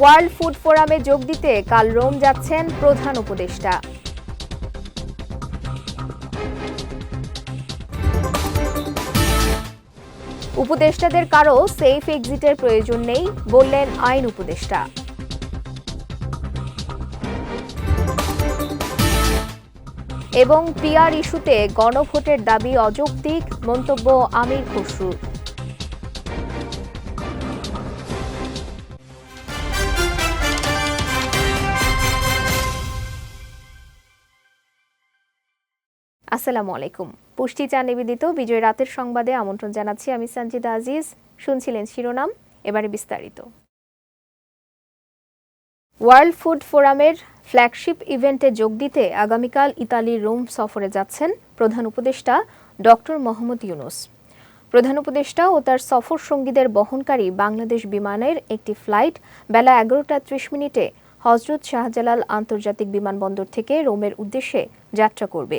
World food ফোরামে যোগ দিতে কাল রোম যাচ্ছেন প্রধান উপদেষ্টা। উপদেষ্টাদের কারও সেফ এক্সিটের প্রয়োজন নেই বললেন আইন উপদেষ্টা। এবং পিআর ইস্যুতে গণভোটের দাবি অযৌক্তিক, মন্তব্য আমির খসরুর আসসালামু আলাইকুম। পুষ্টি চা নিবেদিত বিজয় রাতের সংবাদে আমন্ত্রণ জানাচ্ছি আমি সঞ্জিদা আজিজ। শুনছিলেন শিরোনাম, এবারে বিস্তারিত। ওয়ার্ল্ড ফুড ফোরামের ফ্ল্যাগশিপ ইভেন্টে যোগ দিতে আগামীকাল ইতালির রোম সফরে যাচ্ছেন প্রধান উপদেষ্টা ডক্টর মোহাম্মদ ইউনুস। প্রধান উপদেষ্টা ও তার সফর সঙ্গীদের বহনকারী বাংলাদেশ বিমানের একটি ফ্লাইট বেলা এগারোটা ত্রিশ মিনিটে হজরত শাহজালাল আন্তর্জাতিক বিমানবন্দর থেকে রোমের উদ্দেশ্যে যাত্রা করবে।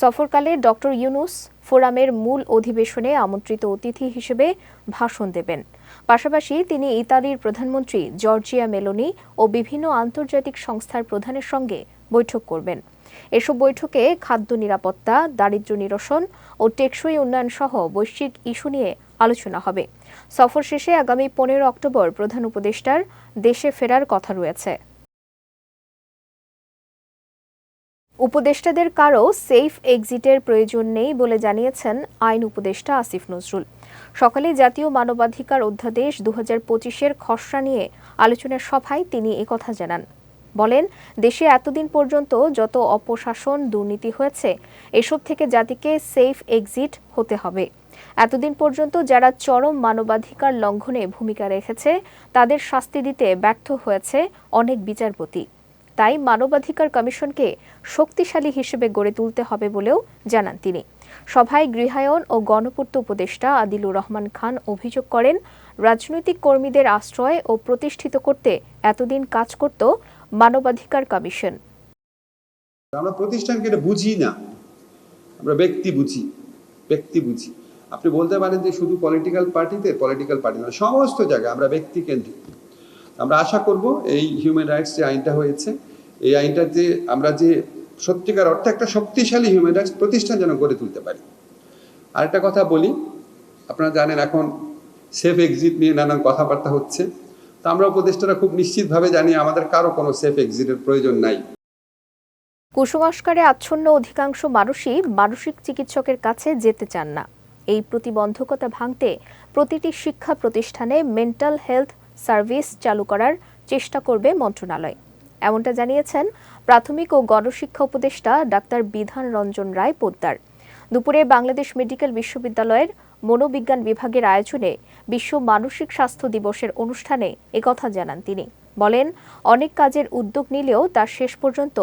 সফরকালে ডক্টর ইউনুস ফোরামের মূল অধিবেশনে আমন্ত্রিত অতিথি হিসেবে ভাষণ দেবেন। পাশাপাশি তিনি ইতালির প্রধানমন্ত্রী জর্জিয়া মেলোনি ও বিভিন্ন আন্তর্জাতিক সংস্থার প্রধানের সঙ্গে বৈঠক করবেন। এসব বৈঠকে খাদ্য নিরাপত্তা দারিদ্র্য নিরসন ও টেকসই উন্নয়ন সহ বৈশ্বিক ইস্যু নিয়ে আলোচনা হবে। সফর শেষে আগামী পনেরো অক্টোবর প্রধান উপদেষ্টার দেশে ফেরার কথা রয়েছে। উপদেষ্টাদের কারও সেফ এক্সিটের প্রয়োজন নেই বলে জানিয়েছেন আইন উপদেষ্টা আসিফ নজরুল। সকালে জাতীয় মানবাধিকার অধ্যাদেশ দু হাজার পঁচিশের খসড়া নিয়ে আলোচনার সভায় তিনি একথা জানান। বলেন, দেশে এতদিন পর্যন্ত যত অপশাসন দুর্নীতি হয়েছে, এসব থেকে জাতিকে সেফ এক্সিট হতে হবে। এতদিন পর্যন্ত যারা চরম মানবাধিকার লঙ্ঘনে ভূমিকা রেখেছে, তাদের শাস্তি দিতে ব্যর্থ হয়েছে অনেক বিচারপতি। তাই মানবাধিকার কমিশনকে শক্তিশালী হিসেবে গড়ে তুলতে হবে বলেও জানান তিনি। সভায় গৃহায়ন ও গণপূর্ত উপদেষ্টা আদিলুর রহমান খান অভিযোগ করেন, রাজনৈতিক কর্মীদের আশ্রয় ও প্রতিষ্ঠিত করতে এতদিন কাজ করত মানবাধিকার কমিশন। আমরা প্রতিষ্ঠানকে এটা বুঝি না। আমরা ব্যক্তি বুঝি ব্যক্তি বুঝি। আপনি বলতে পারেন যে শুধু পলিটিক্যাল পার্টিতে পলিটিক্যাল পার্টি না, সমস্ত জায়গায় আমরা ব্যক্তি কেন্দ্রিক। আমরা আশা করব এই হিউম্যান রাইটস যে আইনটা হয়েছে, এই আইনটা যে আমরা যে সত্যিকার অর্থে একটা শক্তিশালী হিউম্যান রাইটস প্রতিষ্ঠান যেন গড়ে তুলতে পারি। আরেকটা কথা বলি, আপনারা জানেন এখন সেফ এক্সিট নিয়ে নানান কথাবার্তা হচ্ছে। তো আমরা উপদেষ্টারা খুব নিশ্চিতভাবে জানি আমাদের কারও কোনো সেফ এক্সিটের প্রয়োজন নাই। কুসংস্কারে আচ্ছন্ন অধিকাংশ মানুষই মানসিক চিকিৎসকের কাছে যেতে চান না। এই প্রতিবন্ধকতা ভাঙতে প্রতিটি শিক্ষা প্রতিষ্ঠানে মেন্টাল হেলথ সার্ভিস চালু করার চেষ্টা করবে মন্ত্রণালয়। এমনটা জানিয়েছেন প্রাথমিক ও গণশিক্ষা উপদেষ্টা ডাক্তার বিধান রঞ্জন রায় পোদ্দার। দুপুরে বাংলাদেশ মেডিকেল বিশ্ববিদ্যালয়ের মনোবিজ্ঞান বিভাগের আয়োজনে বিশ্ব মানসিক স্বাস্থ্য দিবসের অনুষ্ঠানে একথা জানান তিনি। বলেন, অনেক কাজের উদ্যোগ নিলেও তার শেষ পর্যন্ত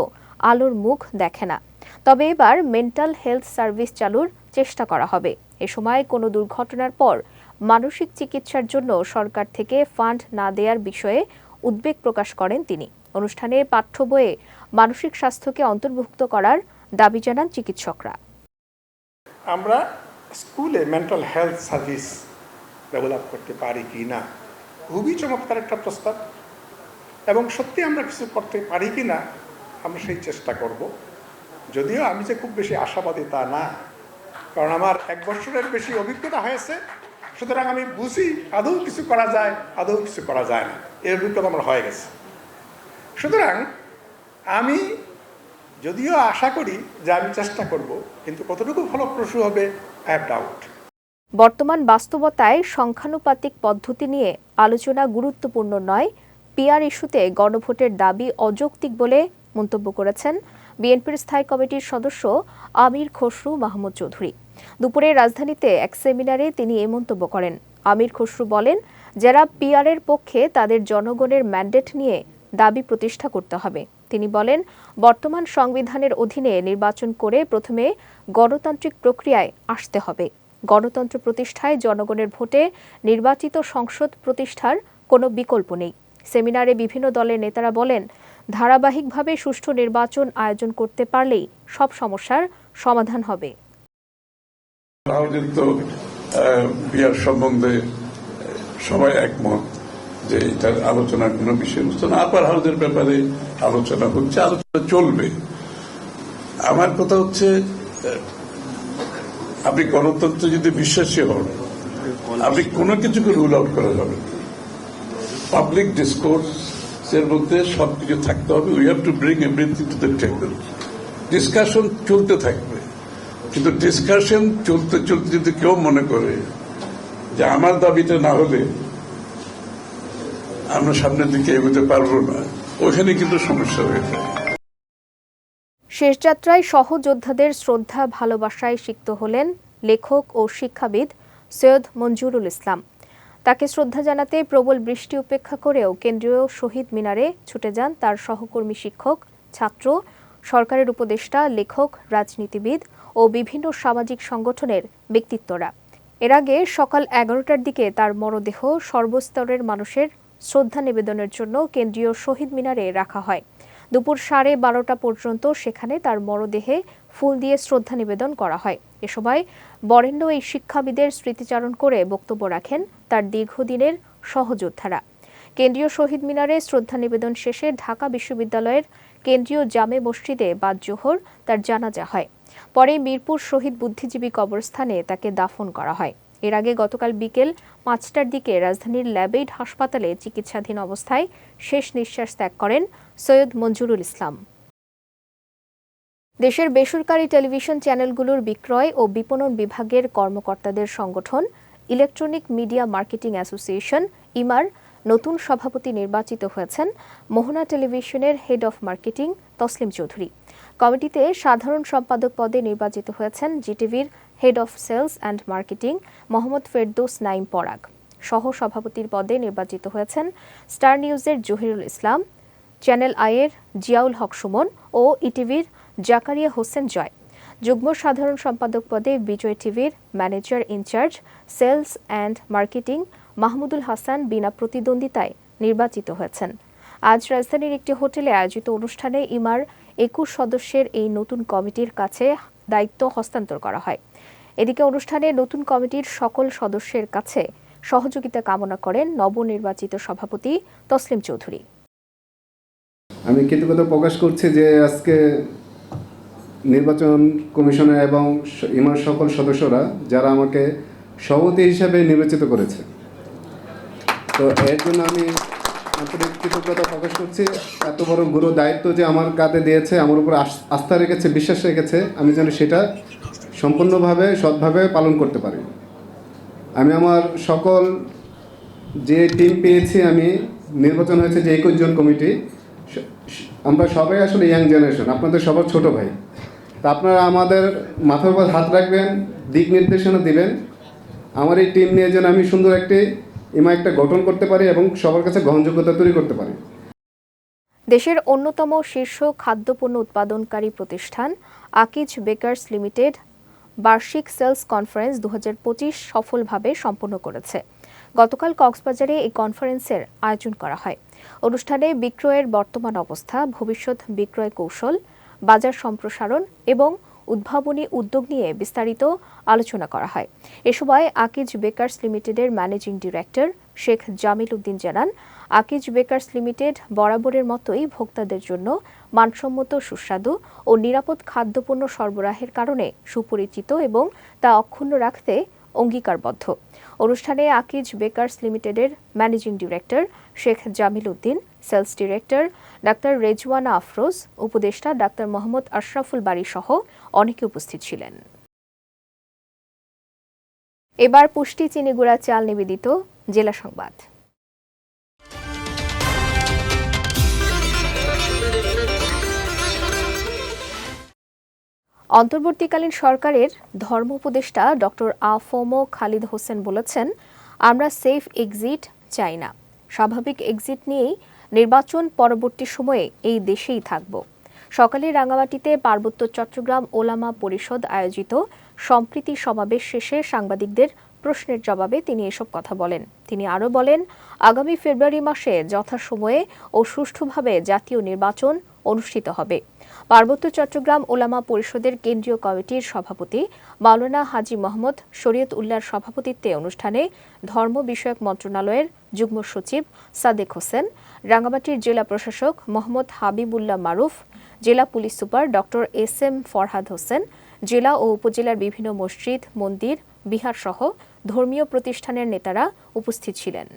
আলোর মুখ দেখে না। তবে এবার মেন্টাল হেলথ সার্ভিস চালুর চেষ্টা করা হবে। এ সময় কোনো দুর্ঘটনার পর মানসিক চিকিৎসার জন্য সরকার থেকে ফান্ড না দেওয়ার বিষয়ে উদ্বেগ প্রকাশ করেন তিনি। অনুষ্ঠানে পাঠ্য বইয়ে মানসিক স্বাস্থ্যকে অন্তর্ভুক্ত করার দাবি জানান চিকিৎসকরা। আমরা স্কুলে মেন্টাল হেলথ সার্ভিস ডেভেলপ করতে পারি কি না? খুবই চমৎকার একটা প্রস্তাব। এবং সত্যি আমরা কিছু করতে পারি কি না, আমরা সেই চেষ্টা করব। যদিও আমি যে খুব বেশি আশাবাদী তা না, কারণ আমার এক বছরের বেশি অভিজ্ঞতা হয়েছে। সুতরাং আমি বুঝি আদৌ কিছু করা যায়, আদৌ কিছু করা যায় না। এর অভিজ্ঞতা আমার হয়ে গেছে। সুতরাং আমি যদিও আশা করি যে আমি চেষ্টা করব, কিন্তু কতটুকু ফলপ্রসূ হবে ডাউট বর্তমান বাস্তবতায় সংখ্যানুপাতিক পদ্ধতি নিয়ে আলোচনা গুরুত্বপূর্ণ নয়। পিআর ইস্যুতে গণভোটের দাবি অযৌক্তিক বলে মন্তব্য করেছেন বিএনপির স্থায়ী কমিটির সদস্য আমির খসরু মাহমুদ চৌধুরী। দুপুরে রাজধানীতে এক সেমিনারে তিনি এ মন্তব্য করেন। আমির খসরু বলেন, যারা পিআরের পক্ষে তাদের জনগণের ম্যান্ডেট নিয়ে দাবি প্রতিষ্ঠা করতে হবে। তিনি বলেন, বর্তমান সংবিধানের অধীনে নির্বাচন করে প্রথমে গণতান্ত্রিক প্রক্রিয়ায় আসতে হবে। গণতন্ত্র প্রতিষ্ঠায় জনগণের ভোটে নির্বাচিত সংসদ প্রতিষ্ঠার কোনো বিকল্প নেই। সেমিনারে বিভিন্ন দলের নেতারা বলেন, ধারাবাহিকভাবে সুষ্ঠু নির্বাচন আয়োজন করতে পারলেই সব সমস্যার সমাধান হবে। কিন্তু সম্বন্ধে সবাই একমত যে এটার আলোচনার বিষয়বস্তু না। আপার ব্যাপারে আলোচনা হচ্ছে, আলোচনা চলবে। আমার কথা হচ্ছে আপনি গণতন্ত্রে যদি বিশ্বাসী হন, আপনি কোনো কিছুকে রুল আউট করা যাবে পাবলিক ডিসকোর্স এর মধ্যে সবকিছু থাকতে হবে। We have to bring everything to the table discussion চলতে থাকবে। কিন্তু ডিসকাশন চলতে চলতে যদি কেউ মনে করে যে আমার দাবিটা না হলে আমরা সামনের দিকে এগোতে পারব না, ওখানে কিন্তু সমস্যা হয়ে যায়। শেষযাত্রায় সহযোদ্ধাদের শ্রদ্ধা, ভালোবাসায় সিক্ত হলেন লেখক ও শিক্ষাবিদ সৈয়দ মঞ্জুরুল ইসলাম। তাকে শ্রদ্ধা জানাতে প্রবল বৃষ্টি উপেক্ষা করেও কেন্দ্রীয় শহীদ মিনারে ছুটে যান তার সহকর্মী শিক্ষক, ছাত্র, সরকারের উপদেষ্টা, লেখক, রাজনীতিবিদ ও বিভিন্ন সামাজিক সংগঠনের ব্যক্তিত্বরা। এর আগে সকাল এগারোটার দিকে তার মরদেহ সর্বস্তরের মানুষের শ্রদ্ধা নিবেদনের জন্য কেন্দ্রীয় শহীদ মিনারে রাখা হয়। দুপুর সাড়ে বারোটা পর্যন্ত সেখানে তার মরদেহে ফুল দিয়ে শ্রদ্ধা নিবেদন করা হয়। এ সময় বরেণ্য এই শিক্ষাবিদের স্মৃতিচারণ করে বক্তব্য রাখেন তার দীর্ঘদিনের সহযোদ্ধারা। কেন্দ্রীয় শহীদ মিনারে শ্রদ্ধা নিবেদন শেষে ঢাকা বিশ্ববিদ্যালয়ের কেন্দ্রীয় জামে মসজিদে বাদ জোহর তার জানাজা হয়। পরে মিরপুর শহীদ বুদ্ধিজীবী কবরস্থানে তাকে দাফন করা হয়। এর আগে গতকাল বিকেল পাঁচটার দিকে রাজধানীর ল্যাবেইড হাসপাতালে চিকিৎসাধীন অবস্থায় শেষ নিঃশ্বাস ত্যাগ করেন সৈয়দ মঞ্জুরুল ইসলাম। দেশের বেসরকারি টেলিভিশন চ্যানেলগুলোর বিক্রয় ও বিপণন বিভাগের কর্মকর্তাদের সংগঠন, ইলেকট্রনিক মিডিয়া মার্কেটিং অ্যাসোসিয়েশন, ইমার, নতুন সভাপতি নির্বাচিত হয়েছেন মোহনা টেলিভিশনের head of marketing Taslim Chowdhury. কমিটিতে সাধারণ সম্পাদক পদে নির্বাচিত হয়েছেন জিটিভির head of sales and marketing Mohammad Ferdous Naim Parag. সহ সভাপতির পদে নির্বাচিত হয়েছেন স্টার নিউজের জহিরুল ইসলাম, চ্যানেল আইয়ের জিয়াউল হক সুমন ও ইটিভির জাকারিয়া হোসেন জয়। যুগ্ম সাধারণ সম্পাদক পদে বিজয় টিভির manager incharge, sales and marketing Mahmudul Hasan বিনা প্রতিদ্বন্দ্বিতায় নির্বাচিত হয়েছেন। আজ রাজধানীর একটি হোটেলে আয়োজিত অনুষ্ঠানে ইমার একুশ সদস্যের এই নতুন কমিটির কাছে দায়িত্ব হস্তান্তর করা হয়। এদিকে অনুষ্ঠানে নতুন কমিটির সকল সদস্যের কাছে সহযোগিতা কামনা করেন নবনির্বাচিত সভাপতি তসলিম চৌধুরী। আমি কৃতজ্ঞতা প্রকাশ করছি যে আজকে নির্বাচন কমিশনের এবং ইমার সকল সদস্যরা যারা আমাকে সভাপতি হিসাবে নির্বাচিত করেছে। তো এর জন্য আমি আন্তরিক কৃতজ্ঞতা প্রকাশ করছি। এত বড় গুরু দায়িত্ব যে আমার কাঁধে দিয়েছে, আমার উপর আস- আস্থা রেখেছে, বিশ্বাস রেখেছে, আমি যেন সেটা সম্পূর্ণভাবে, সৎভাবে পালন করতে পারি। আমি আমার সকল যে টিম পেয়েছি, আমি নির্বাচন হয়েছে যে একুশ জন কমিটি আমরা সবাই আসলে ইয়াং জেনারেশন আপনাদের সবার ছোট ভাই। তা আপনারা আমাদের মাথার উপর হাত রাখবেন, দিক নির্দেশনা দিবেন। আমার এই টিম নিয়ে যেন আমি সুন্দর একটি ইমা একটা গঠন করতে পারি এবং সবার কাছে গ্রহণযোগ্যতা তৈরি করতে পারি। দেশের অন্যতম শীর্ষ খাদ্যপণ্য উৎপাদনকারী প্রতিষ্ঠান আকিজ বেকার্স লিমিটেড বার্ষিক সেলস কনফারেন্স দু হাজার পঁচিশ সফলভাবে সম্পন্ন করেছে। গতকাল কক্সবাজারে এই কনফারেন্সের আয়োজন করা হয়। অনুষ্ঠানে বিক্রয়ের বর্তমান অবস্থা, ভবিষ্যৎ বিক্রয় কৌশল, বাজার সম্প্রসারণ এবং উদ্ভাবনী উদ্যোগ নিয়ে বিস্তারিত আলোচনা করা হয়। এ সময় আকিজ বেকার্স লিমিটেডের ম্যানেজিং ডিরেক্টর শেখ জামিল উদ্দিন জানান, আকিজ বেকার্স লিমিটেড বরাবরের মতোই ভোক্তাদের জন্য মানসম্মত, সুস্বাদু ও নিরাপদ খাদ্যপণ্য সরবরাহের কারণে সুপরিচিত এবং তা অক্ষুণ্ণ রাখতে অঙ্গীকারবদ্ধ। অনুষ্ঠানে আকিজ বেকার্স লিমিটেডের managing director Sheikh Jamil Uddin sales director doctor Rezwana Afroz, উপদেষ্টা ডাক্তার মোহাম্মদ আশরাফুল বাড়ি সহ অনেকে উপস্থিত ছিলেন। এবার পুষ্টি চিনিগুড়া চাল নিবেদিত জেলা সংবাদ। অন্তর্বর্তীকালীন সরকারের ধর্ম উপদেষ্টা ডক্টর আফমো খালিদ হোসেন বলেছেন, আমরা সেফ এক্সিট চাই না। স্বাভাবিক এক্সিট নিয়েই নির্বাচন পরবর্তী সময়ে এই দেশেই থাকব। সকালে রাঙামাটিতে পার্বত্য চট্টগ্রাম ওলামা পরিষদ আয়োজিত সম্প্রীতি সমাবেশ শেষে সাংবাদিকদের প্রশ্নের জবাবে তিনি এসব কথা বলেন। তিনি আরও বলেন, আগামী ফেব্রুয়ারি মাসে যথাসময়ে ও সুষ্ঠুভাবে জাতীয় নির্বাচন অনুষ্ঠিত হবে। পার্বত্য চট্টগ্রাম ওলামা পরিষদের কেন্দ্রীয় কমিটির সভাপতি মাওলানা হাজি মোহাম্মদ শরীয়ত উল্লাহর সভাপতিত্বে অনুষ্ঠানে ধর্ম বিষয়ক মন্ত্রণালয়ের যুগ্ম সচিব সাদেক হোসেন, রাঙ্গামাটির জেলা প্রশাসক মোহাম্মদ হাবিবুল্লাহ মারুফ, জেলা police super doctor S M Farhad Hossain, জেলা ও উপজেলার বিভিন্ন মসজিদ, মন্দির বিহারসহ ধর্মীয় প্রতিষ্ঠানের নেতারা উপস্থিত ছিলেন।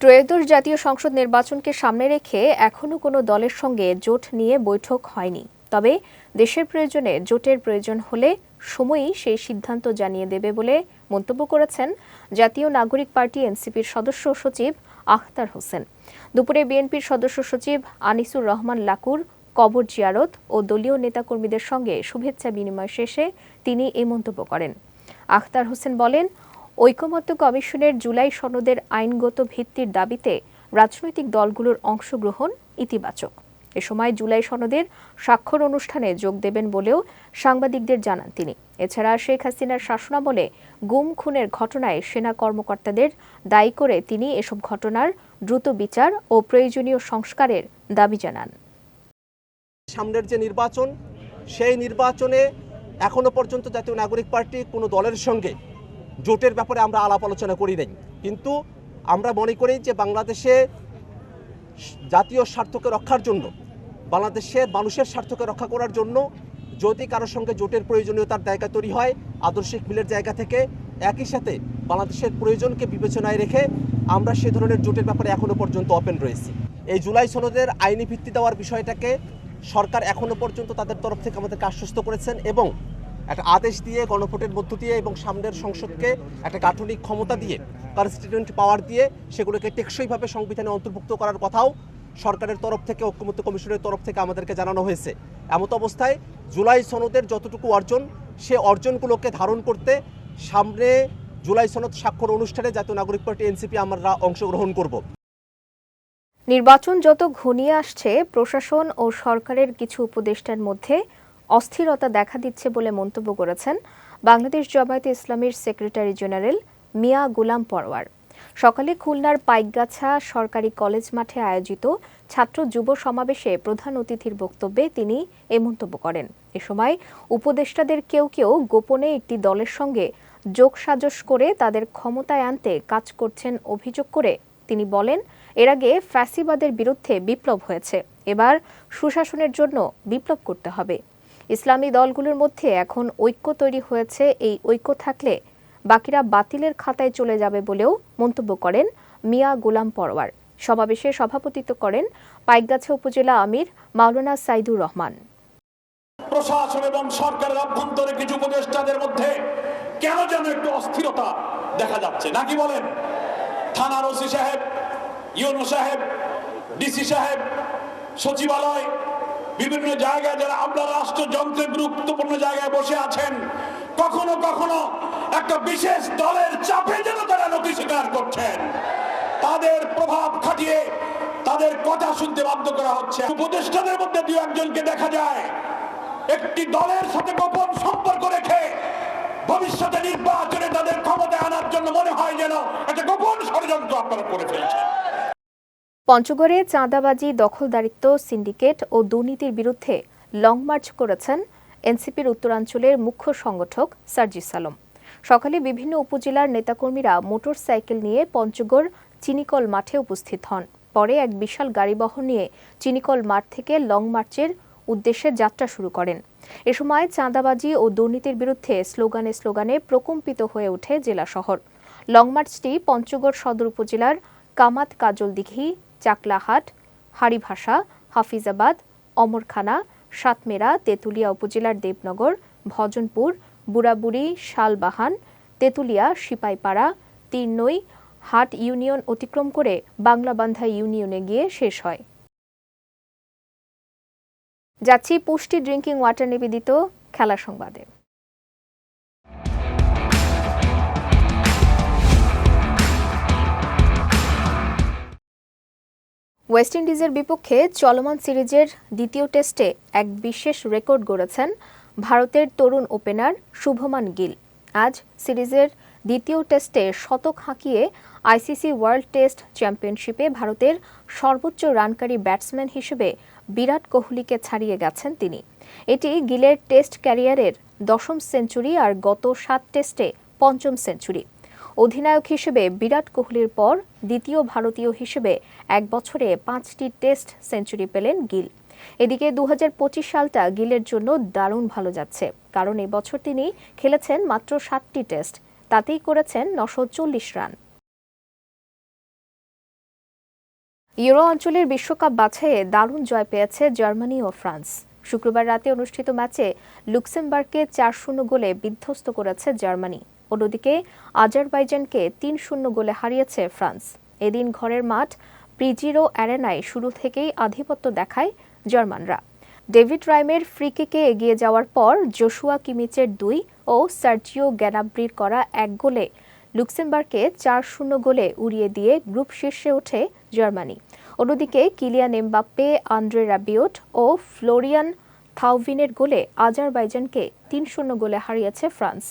ত্রয়োদশ জাতীয় সংসদ নির্বাচনকে সামনে রেখে এখনও কোনো দলের সঙ্গে জোট নিয়ে বৈঠক হয়নি। তবে দেশের প্রয়োজনে জোটের প্রয়োজন হলে সময়ই সেই সিদ্ধান্ত জানিয়ে দেবে বলে মন্তব্য করেছেন জাতীয় নাগরিক পার্টি এনসিপির সদস্য সচিব আখতার হোসেন। দুপুরে বিএনপির সদস্য সচিব আনিসুর রহমান লাকুর, কবর জিয়ারত ও দলীয় নেতাকর্মীদের সঙ্গে শুভেচ্ছা বিনিময় শেষে তিনি এই মন্তব্য করেন। আখতার হোসেন বলেন ঐকমত্য কমিশনের জুলাই সনদের আইনগত ভিত্তির দাবিতে রাজনৈতিক দলগুলোর অংশগ্রহণ ইতিবাচক। এ সময় জুলাই সনদের স্বাক্ষর অনুষ্ঠানে যোগ দেবেন বলেও সাংবাদিকদের জানান তিনি। এছাড়া শেখ হাসিনার শাসনামলে গুম, খুনের ঘটনায় সেনা কর্মকর্তাদের দায়ী করে তিনি এসব ঘটনার দ্রুত বিচার ও প্রয়োজনীয় সংস্কারের দাবি জানান। সামনের যে নির্বাচন, সেই নির্বাচনে এখনও পর্যন্ত জাতীয় নাগরিক পার্টি কোনো দলের সঙ্গে জোটের ব্যাপারে আমরা আলাপ আলোচনা করি নাই। কিন্তু আমরা মনে করি যে বাংলাদেশে জাতীয় স্বার্থকে রক্ষার জন্য বাংলাদেশের মানুষের স্বার্থকে রক্ষা করার জন্য যদি কারোর সঙ্গে জোটের প্রয়োজনীয়তার জায়গা তৈরি হয়, আদর্শিক মিলের জায়গা থেকে একই সাথে বাংলাদেশের প্রয়োজনকে বিবেচনায় রেখে আমরা সে ধরনের জোটের ব্যাপারে এখনও পর্যন্ত ওপেন রয়েছি। এই জুলাই সনদের আইনি ভিত্তি দেওয়ার বিষয়টাকে সরকার এখনও পর্যন্ত তাদের তরফ থেকে আমাদেরকে আশ্বস্ত করেছেন এবং একটা আদেশ দিয়ে, গণভোটের মধ্য দিয়ে এবং সামনের সংসদকে একটা গাঠনিক ক্ষমতা দিয়ে কনস্টিটিউন্ট পাওয়ার দিয়ে সেগুলোকে টেকসইভাবে সংবিধানে অন্তর্ভুক্ত করার কথাও সরকারের তরফ থেকে, ঐক্যমত্য কমিশনের তরফ থেকে আমাদেরকে জানানো হয়েছে। এমত অবস্থায় জুলাই সনদের যতটুকু অর্জন, সে অর্জনগুলোকে ধারণ করতে সামনে জুলাই সনদ স্বাক্ষর অনুষ্ঠানে জাতীয় নাগরিক পার্টি এনসিপি আমরা অংশগ্রহণ করব। নির্বাচন যত ঘনিয়ে আসছে, প্রশাসন ও সরকারের কিছু উপদেষ্টার মধ্যে অস্থিরতা দেখা দিচ্ছে বলে মন্তব্য করেছেন বাংলাদেশ জামায়াতে ইসলামীর সেক্রেটারি জেনারেল মিয়া গুলাম পরওয়ার। সকালে খুলনার পাইকগাছা সরকারি কলেজ মাঠে আয়োজিত ছাত্র যুব সমাবেশে প্রধান অতিথির বক্তব্যে তিনি এ মন্তব্য করেন। এ সময় উপদেষ্টাদের কেউ কেউ গোপনে একটি দলের সঙ্গে যোগসাজশ করে তাদের ক্ষমতায় আনতে কাজ করছেন অভিযোগ করে তিনি বলেন, এর আগে ফ্যাসিবাদের বিরুদ্ধে বিপ্লব হয়েছে, এবার সুশাসনের জন্য বিপ্লব করতে হবে। ইসলামী দলগুলোর মধ্যে এখন ঐক্য তৈরি হয়েছে। এই ঐক্য থাকলে বাকিরা বাতিলের খাতায় চলে যাবে বলেও মন্তব্য করেন মিয়া গোলাম পরওয়ার। সমাবেশে সভাপতিত্ব করেন পাইকগাছা উপজেলা আমির মাওলানা সাইদুর রহমান। প্রশাসন এবং সরকারের অভ্যন্তরে কিছু উপদেষ্টাদের মধ্যে কেন যেন একটু অস্থিরতা দেখা যাচ্ছে, নাকি বলেন? থানার ওসি সাহেব, ইউনো সাহেব, ডিসি সাহেব, সচিবালয় বিভিন্ন জায়গায় যারা আমরা রাষ্ট্রযন্ত্রের গুরুত্বপূর্ণ জায়গায় বসে আছেন, কখনো কখনো একটা বিশেষ দলের চাপে যেন তারা নথি স্বীকার করছেন। তাদের প্রভাব খাটিয়ে তাদের কথা শুনতে বাধ্য করা হচ্ছে। উপদেষ্টাদের মধ্যে দু একজনকে দেখা যায়, একটি দলের সাথে গোপন সম্পর্ক রেখে ভবিষ্যতে নির্বাচনে তাদের ক্ষমতায় আনার জন্য মনে হয় যেন একটা গোপন ষড়যন্ত্র আপনারা করে ফেলছেন। পঞ্চগড়ে চাঁদাবাজি, দখলদারিত্ব, সিন্ডিকেট ও দুর্নীতির বিরুদ্ধে লং মার্চ করেছেন এনসিপির উত্তরাঞ্চলের মুখ্য সংগঠক সার্জিস আলম সকালে বিভিন্ন উপজেলার নেতাকর্মীরা মোটর সাইকেল নিয়ে পঞ্চগড় চিনিকল মাঠে উপস্থিত হন। পরে এক বিশাল গাড়িবহর নিয়ে চিনিকল মাঠ থেকে লং মার্চের উদ্দেশ্যে যাত্রা শুরু করেন। এ সময় চাঁদাবাজি ও দুর্নীতির বিরুদ্ধে স্লোগানে স্লোগানে প্রকম্পিত হয়ে ওঠে জেলা শহর। লং মার্চটি পঞ্চগড় সদর উপজেলার কামাত কাজল দিঘি চাকলাহাট, হাড়িভাষা, হাফিজাবাদ, অমরখানা, সাতমেরা, তেঁতুলিয়া উপজেলার দেবনগর, ভজনপুর, বুড়াবুড়ি, শালবাহান, তেঁতুলিয়া, সিপাইপাড়া তীর্নই হাট ইউনিয়ন অতিক্রম করে বাংলাবান্ধা ইউনিয়নে গিয়ে শেষ হয়। যাচ্ছি পুষ্টি ড্রিঙ্কিং ওয়াটার নিবেদিত খেলা সংবাদে। ওয়েস্ট ইন্ডিজের বিপক্ষে চলমান সিরিজের দ্বিতীয় টেস্টে এক বিশেষ রেকর্ড গড়েছেন ভারতের তরুণ ওপেনার শুভমান গিল। আজ সিরিজের দ্বিতীয় টেস্টে শতক হাঁকিয়ে আইসিসি ওয়ার্ল্ড টেস্ট চ্যাম্পিয়নশিপে ভারতের সর্বোচ্চ রানকারী ব্যাটসম্যান হিসেবে বিরাট কোহলিকে ছাড়িয়ে গেছেন তিনি। এটি গিলের টেস্ট ক্যারিয়ারের দশম সেঞ্চুরি আর গত সাত টেস্টে পঞ্চম সেঞ্চুরি। অধিনায়ক হিসেবে বিরাট কোহলির পর দ্বিতীয় ভারতীয় হিসেবে এক বছরে পাঁচটি টেস্ট সেঞ্চুরি পেলেন গিল। এদিকে দু হাজার পঁচিশ সালটা গিলের জন্য দারুণ ভালো যাচ্ছে, কারণ এবছর তিনি খেলেছেন মাত্র সাতটি টেস্ট, তাতেই করেছেন নশো চল্লিশ রান। ইউরো অঞ্চলের বিশ্বকাপ বাছাইয়ে দারুণ জয় পেয়েছে জার্মানি ও ফ্রান্স। শুক্রবার রাতে অনুষ্ঠিত ম্যাচে লুক্সেমবার্গকে চার শূন্য গোলে বিধ্বস্ত করেছে জার্মানি। অন্যদিকে আজারবাইজানকে তিন শূন্য গোলে হারিয়েছে ফ্রান্স। এদিন ঘরের মাঠ প্রিজিরো অ্যারেনায় শুরু থেকেই আধিপত্য দেখায় জার্মানরা। ডেভিড রাইমের ফ্রিকিকে এগিয়ে যাওয়ার পর জোশুয়া কিমিচের দুই ও সার্জিও গ্যানাব্রির করা এক গোলে লুক্সেমবার্গকে চার শূন্য গোলে উড়িয়ে দিয়ে গ্রুপ শীর্ষে ওঠে জার্মানি। অন্যদিকে কিলিয়ান এমবাপ্পে, আন্দ্রে রাবিওট ও ফ্লোরিয়ান থাউভিনের গোলে আজারবাইজানকে তিন শূন্য গোলে হারিয়েছে ফ্রান্স।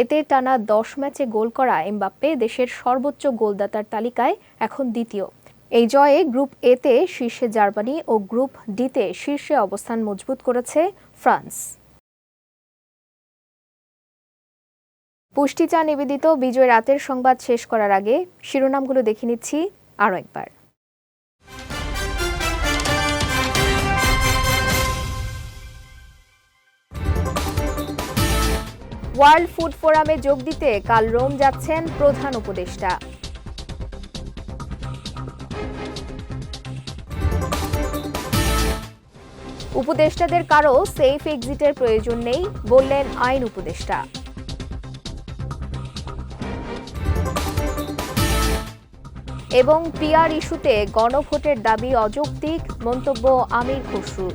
এতে টানা দশ ম্যাচে গোল করা এমবাপ্পে দেশের সর্বোচ্চ গোলদাতার তালিকায় এখন দ্বিতীয়। এই জয়ে গ্রুপ এতে শীর্ষে জার্মানি ও গ্রুপ ডিতে শীর্ষে অবস্থান মজবুত করেছে ফ্রান্স। পুষ্টি চা নিবেদিত বিজয় রাতের সংবাদ শেষ করার আগে শিরোনামগুলো দেখে নিচ্ছি আরও একবার। ওয়ার্ল্ড ফুড ফোরামে যোগ দিতে কাল রোম যাচ্ছেন প্রধান উপদেষ্টা। উপদেষ্টাদের কারও সেফ এক্সিটের প্রয়োজন নেই বললেন আইন উপদেষ্টা। এবং পিআর ইস্যুতে গণভোটের দাবি অযৌক্তিক, মন্তব্য আমির খসরুর